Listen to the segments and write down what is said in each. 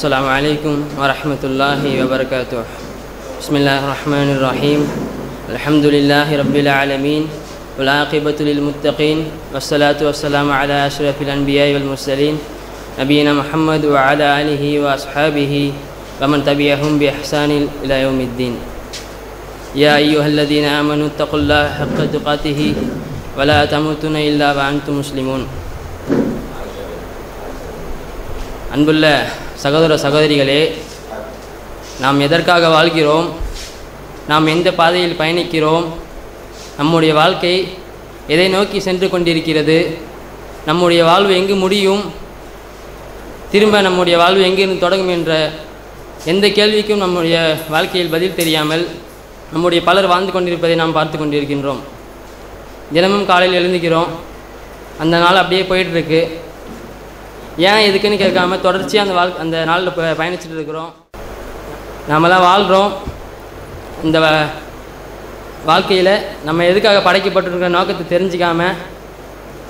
السلام عليكم ورحمة الله وبركاته بسم الله الرحمن الرحيم الحمد لله رب العالمين والعاقبة للمتقين والصلاة والسلام على أشرف الأنبياء والمرسلين نبينا محمد وعلى آله وأصحابه ومن تبعهم بإحسان إلى يوم الدين يا أيها الذين آمنوا اتقوا الله حق تقاته ولا تموتن إلا وأنتم مسلمون அன்புள்ள சகோதர சகோதரிகளே நாம் எதற்காக வாழ்கிறோம்? நாம் எந்த பாதையில் பயணிக்கிறோம்? நம்முடைய வாழ்க்கை எதை நோக்கி சென்று கொண்டிருக்கிறது? நம்முடைய வாழ்வு எங்கு முடியும்? திரும்ப நம்முடைய வாழ்வு எங்கிருந்து தொடங்கும் என்ற எந்த கேள்விக்கும் நம்முடைய வாழ்க்கையில் பதில் தெரியாமல் நம்முடைய பலர் வாழ்ந்து கொண்டிருப்பதை நாம் பார்த்து கொண்டிருக்கின்றோம். தினமும் காலையில் எழுந்துக்கிறோம். அந்த நாள் அப்படியே போயிட்டுருக்கு. ஏன் எதுக்குன்னு கேட்காம தொடர்ச்சியாக அந்த வாழ் அந்த நாளில் ப பயணிச்சுட்டு இருக்கிறோம். நாமெல்லாம் வாழ்கிறோம் இந்த வாழ்க்கையில் நம்ம எதுக்காக படைக்கப்பட்டிருக்கிற நோக்கத்தை தெரிஞ்சிக்காமல்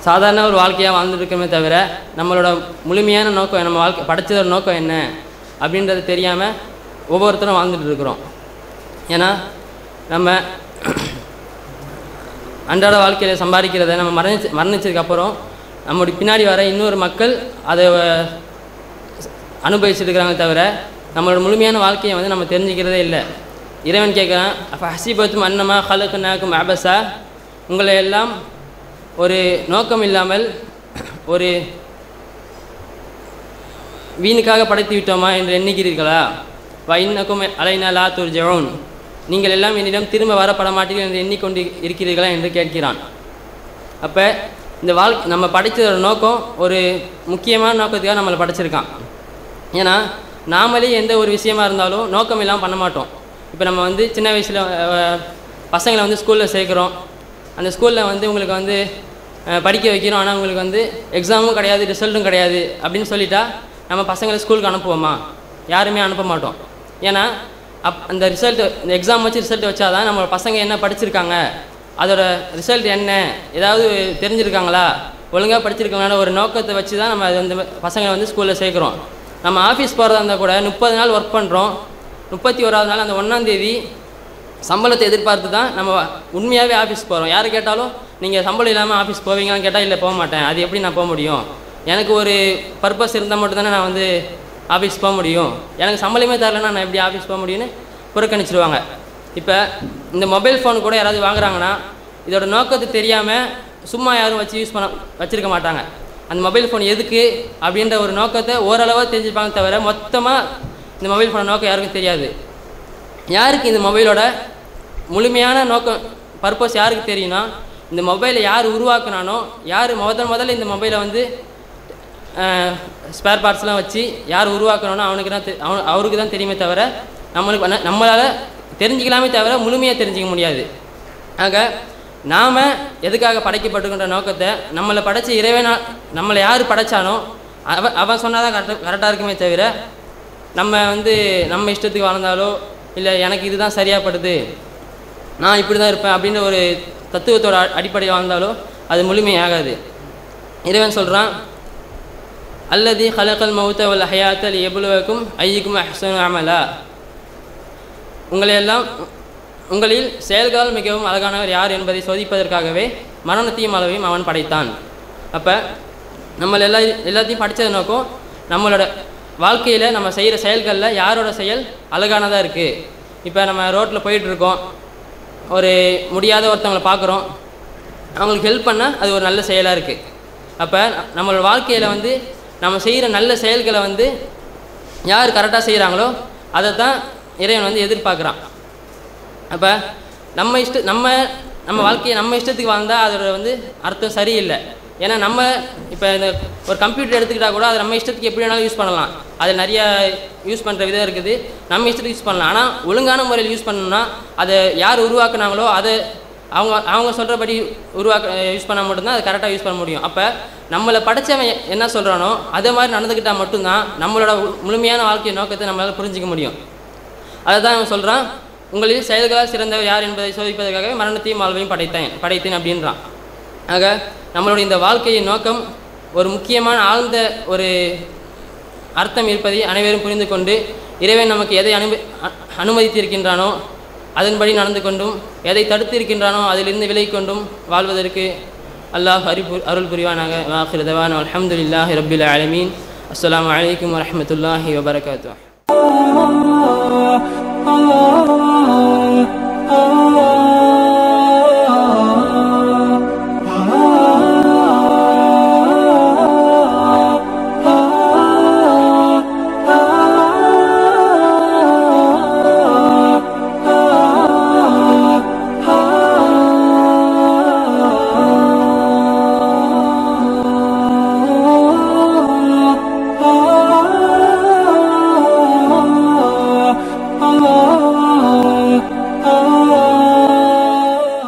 சாதாரண ஒரு வாழ்க்கையாக வாழ்ந்துருக்கோமே தவிர நம்மளோட முழுமையான நோக்கம் நம்ம வாழ்க்கை படைச்சதோட நோக்கம் என்ன அப்படின்றது தெரியாமல் ஒவ்வொருத்தரும் வாழ்ந்துட்டு இருக்கிறோம் ஏன்னா நம்ம அன்றாட வாழ்க்கையில் சம்பாதிக்கிறத நம்ம மரணிச்சு மரணிச்சதுக்கப்புறம் நம்முடைய பின்னாடி வர இன்னொரு மக்கள் அதை அஹ், அனுபவிச்சுட்டு இருக்கிறாங்க தவிர நம்மளோட முழுமையான வாழ்க்கையை வந்து நம்ம தெரிஞ்சுக்கிறதே இல்லை. இறைவன் கேட்குறான் அப்போ ஹசிபத்தும் அன்னமா ஹலக்குனாக்கும் அபசா உங்களை எல்லாம் ஒரு நோக்கம் இல்லாமல் ஒரு வீணுக்காக படைத்து விட்டோமா என்று எண்ணுகிறீர்களா? வைனக்கும் அலைனா லா துர்ஜவுன் நீங்கள் எல்லாம் என்னிடம் திரும்ப வரப்பட மாட்டீர்கள் என்று எண்ணிக்கொண்டு இருக்கிறீர்களா என்று கேட்கிறான். அப்போ இந்த வாழ்க்கை நம்ம படித்ததோட நோக்கம் ஒரு முக்கியமான நோக்கத்துக்காக நம்மளை படைச்சிருக்கான். ஏன்னா நாமளே எந்த ஒரு விஷயமா இருந்தாலும் நோக்கம் இல்லாமல் பண்ண மாட்டோம். இப்போ நம்ம வந்து சின்ன வயசில் பசங்களை வந்து ஸ்கூலில் சேர்க்குறோம். அந்த ஸ்கூலில் வந்து உங்களுக்கு வந்து படிக்க வைக்கிறோம். ஆனால் உங்களுக்கு வந்து எக்ஸாமும் கிடையாது ரிசல்ட்டும் கிடையாது அப்படின்னு சொல்லிட்டா நம்ம பசங்களை ஸ்கூலுக்கு அனுப்புவோமா? யாருமே அனுப்ப மாட்டோம். ஏன்னா அப் அந்த ரிசல்ட்டு இந்த எக்ஸாம் வச்சு ரிசல்ட் வச்சாதான் நம்ம பசங்க என்ன படிச்சிருக்காங்க? அதோட ரிசல்ட் என்ன? ஏதாவது தெரிஞ்சிருக்காங்களா? ஒழுங்காக படிச்சிருக்காங்களான ஒரு நோக்கத்தை வச்சு தான் நம்ம அது அந்த பசங்களை வந்து ஸ்கூலில் சேர்க்குறோம். நம்ம ஆஃபீஸ் போகிறதா இருந்தால் கூட முப்பது நாள் ஒர்க் பண்ணுறோம் முப்பத்தி ஓராவது நாள் அந்த ஒன்றாந்தேதி சம்பளத்தை எதிர்பார்த்து தான் நம்ம உண்மையாகவே ஆஃபீஸ் போகிறோம் யார் கேட்டாலும் நீங்கள் சம்பளம் இல்லாமல் ஆஃபீஸ் போவீங்களான்னு கேட்டால் இல்லை போக மாட்டேன். அது எப்படி நான் போக முடியும்? எனக்கு ஒரு பர்பஸ் இருந்தால் மட்டும்தானே நான் வந்து ஆஃபீஸ் போக முடியும். எனக்கு சம்பளமே தரலைன்னா நான் எப்படி ஆஃபீஸ் போக முடியும்னு புறக்கணிச்சிருவாங்க. இப்போ இந்த மொபைல் ஃபோன் கூட யாராவது வாங்குறாங்கன்னா இதோட நோக்கத்தை தெரியாமல் சும்மா யாரும் வச்சு யூஸ் பண்ண வச்சுருக்க மாட்டாங்க. அந்த மொபைல் ஃபோன் எதுக்கு அப்படின்ற ஒரு நோக்கத்தை ஓரளவாக தெரிஞ்சுப்பாங்க தவிர மொத்தமாக இந்த மொபைல் ஃபோனை நோக்கம் யாருக்கும் தெரியாது. யாருக்கு இந்த மொபைலோட முழுமையான நோக்கம் பர்பஸ் யாருக்கு தெரியும்னா இந்த மொபைலை யார் உருவாக்குனானோ யார் முதல் முதல்ல இந்த மொபைலை வந்து ஸ்பேர் பார்ட்ஸ்லாம் வச்சு யார் உருவாக்குனானோ அவனுக்கு தான் தெ- அவனு அவருக்கு தான் தெரியுமே தவிர நம்மளுக்கு நம்மளால் தெரிஞ்சுக்கலாமே தவிர முழுமையாக தெரிஞ்சிக்க முடியாது. ஆக நாம் எதுக்காக படைக்கப்பட்டிருக்கின்ற நோக்கத்தை நம்மளை படைச்ச இறைவனா நம்மளை யார் படைச்சானோ அவன் அவன் சொன்னால் தான் கரெக்டாக கரெக்டாக இருக்குமே தவிர நம்ம வந்து நம்ம இஷ்டத்துக்கு வாழ்ந்தாலோ இல்லை எனக்கு இதுதான் சரியாப்படுது நான் இப்படி தான் இருப்பேன் அப்படின்ற ஒரு தத்துவத்தோட அ- அடிப்படையில் வாழ்ந்தாலோ அது முழுமையாகாது இறைவன் சொல்கிறான் அல்லது ஹலக்கல் மௌத்த வல் ஹயாத்தல் எபுலுவக்கும் ஐயக்கும் அஹ்சனு அமலா. உங்களை எல்லாம் உங்களில் செயல்களால் மிகவும் அழகானவர் யார் என்பதை சோதிப்பதற்காகவே மரணத்தையும் அளவையும் அவன் படைத்தான். அப்போ நம்ம எல்லா எல்லாத்தையும் படித்தது நோக்கம் நம்மளோட வாழ்க்கையில் நம்ம செய்கிற செயல்களில் யாரோட செயல் அழகானதாக இருக்குது இப்போ நம்ம ரோட்டில் போயிட்டுருக்கோம். ஒரு முடியாத ஒருத்தவங்களை பார்க்குறோம். அவங்களுக்கு ஹெல்ப் பண்ணால் அது ஒரு நல்ல செயலாக இருக்குது அப்போ நம்மளோட வாழ்க்கையில் வந்து நம்ம செய்கிற நல்ல செயல்களை வந்து யார் கரெக்டாக செய்கிறாங்களோ அதை தான் இறைவன் வந்து எதிர்பார்க்குறான். அப்போ நம்ம இஷ்ட நம்ம நம்ம வாழ்க்கையை நம்ம இஷ்டத்துக்கு வாழ்ந்தால் அதோட வந்து அர்த்தம் சரியில்லை. ஏன்னா நம்ம இப்போ இந்த ஒரு கம்ப்யூட்டர் எடுத்துக்கிட்டால் கூட அதை நம்ம இஷ்டத்துக்கு எப்படி வேணாலும் யூஸ் பண்ணலாம். அது நிறைய யூஸ் பண்ணுற விதம் இருக்குது. நம்ம இஷ்டத்துக்கு யூஸ் பண்ணலாம். ஆனால் ஒழுங்கான முறையில் யூஸ் பண்ணணும்னா அதை யார் உருவாக்குனாங்களோ அதை அவங்க அவங்க சொல்கிறபடி உருவாக்க யூஸ் பண்ணால் மட்டும்தான் அதை கரெக்டாக யூஸ் பண்ண முடியும். அப்போ நம்மளை படைச்சவன் என்ன சொல்கிறானோ அதே மாதிரி நடந்துக்கிட்டால் மட்டும்தான் நம்மளோட முழுமையான வாழ்க்கை நோக்கத்தை நம்மளால் புரிஞ்சிக்க முடியும். அதை தான் அவன் சொல்கிறான் உங்களில் செயல்களால் சிறந்தவர் யார் என்பதை சோதிப்பதற்காகவே மரணத்தையும் வாழ்வையும் படைத்தேன் படைத்தேன் அப்படின்றான். ஆக நம்மளுடைய இந்த வாழ்க்கையின் நோக்கம் ஒரு முக்கியமான ஆழ்ந்த ஒரு அர்த்தம் இருப்பதை அனைவரும் புரிந்து கொண்டு இறைவன் நமக்கு எதை அனுமதி அனுமதித்திருக்கின்றானோ அதன்படி நடந்து கொண்டும் எதை தடுத்து இருக்கின்றானோ அதிலிருந்து விலகி கொண்டும் வாழ்வதற்கு அல்லாஹ் அறிபு அருள் புரிவானாக. வாஹிர் தவான். அல்ஹம்துலில்லாஹி ரப்பில் ஆலமீன். அஸ்ஸலாமு அலைக்கும்